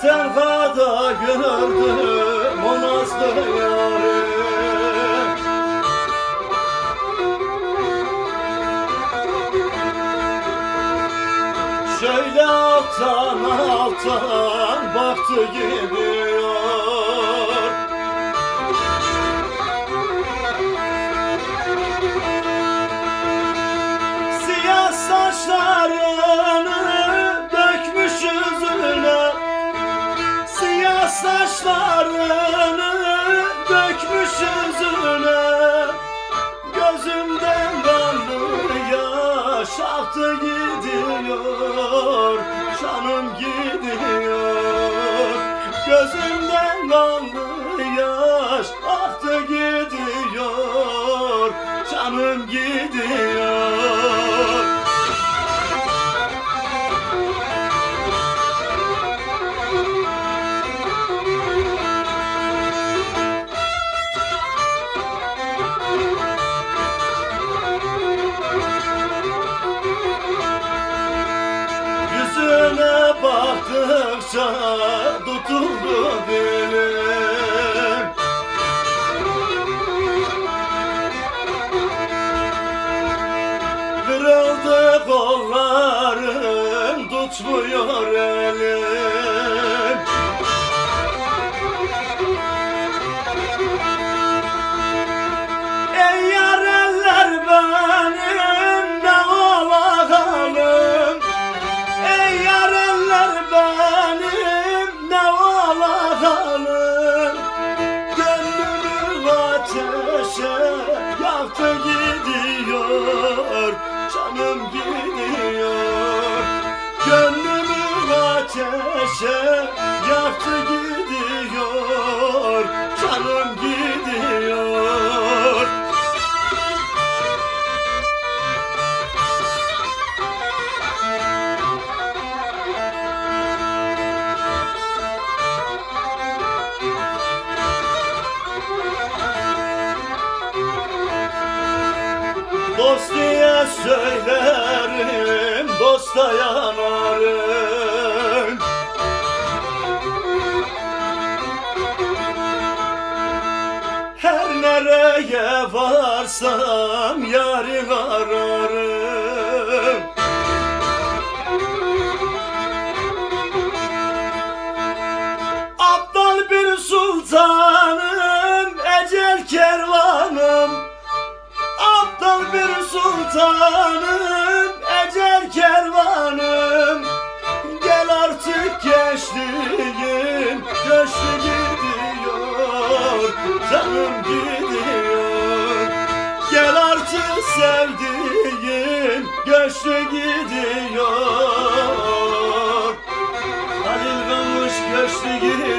tenhada gördüm o nazlı yarı Şöyle alttan alttan baktı gidiyor Siyah saçlarını saçlarını dökmüş yüzüne Gözümden kanlı yaş aktı gidiyor Canım gidiyor. Gözümden kanlı yaş aktı gidiyor Canım gidiyor Yüzüne baktıkça tutuldu dilim Kırıldı kollarım tutmuyor elim ateşe yaktı gidiyor Canım gidiyor. Gönlümü ateşe yaktı gidiyor Dost diye söylerim, dosta yanarım. Her nereye varsam yarı ararım yaş gidiyor canım gidiyor. Gel artık sevdiğim göçlü gidiyor. Halil kalmış göçlü gidiyor.